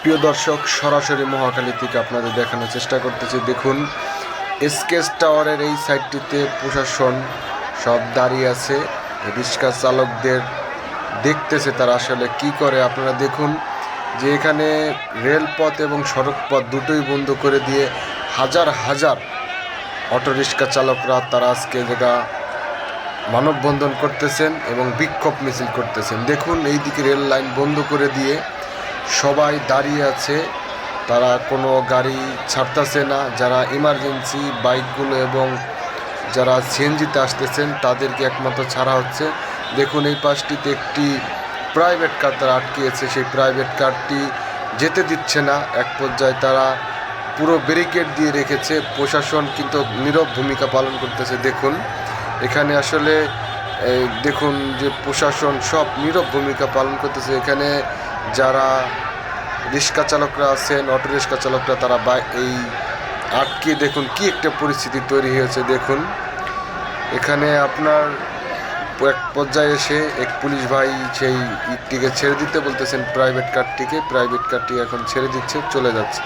প্রিয় দর্শক, সরাসরি মহাখালী থেকে আপনাদের দেখানোর চেষ্টা করতেছি। দেখুন এসকেস টাওয়ারের এই সাইডটিতে প্রশাসন সব দাঁড়িয়ে আছে। রিক্সা চালকদের দেখতেছে তারা আসলে কি করে। আপনারা দেখুন যে এখানে রেলপথ এবং সড়কপথ দুটোই বন্ধ করে দিয়ে হাজার হাজার অটোরিক্সা চালকরা তারা আজকে জায়গা মানববন্ধন করতেছেন এবং বিক্ষোভ মিছিল করতেছেন। দেখুন এই দিকে রেল লাইন বন্ধ করে দিয়ে সবাই দাঁড়িয়ে আছে, তারা কোনো গাড়ি ছাড়তেছে না। যারা ইমার্জেন্সি বাইকগুলো এবং যারা সিএনজিতে আসতেছেন, তাদেরকে একমাত্র ছাড়া হচ্ছে। দেখুন, এই পাশটিতে একটি প্রাইভেট কার তারা আটকিয়েছে। সেই প্রাইভেট কারটি যেতে দিচ্ছে না। এক পর্যায়ে তারা পুরো ব্যারিকেড দিয়ে রেখেছে। প্রশাসন কিন্তু নীরব ভূমিকা পালন করতেছে। দেখুন, এখানে আসলে দেখুন যে প্রশাসন সব নীরব ভূমিকা পালন করতেছে। এখানে যারা রিক্সা চালকরা আছেন, অটো রিক্সা চালকরা, তারা বা এই আটকে দেখুন কি একটা পরিস্থিতি তৈরি হয়েছে। দেখুন, এখানে আপনার এক পর্যায়ে এসে এক পুলিশ ভাই সেই ইটটিকে ছেড়ে দিতে বলতেছেন প্রাইভেট কারটিকে প্রাইভেট কারটি এখন ছেড়ে দিচ্ছে, চলে যাচ্ছে।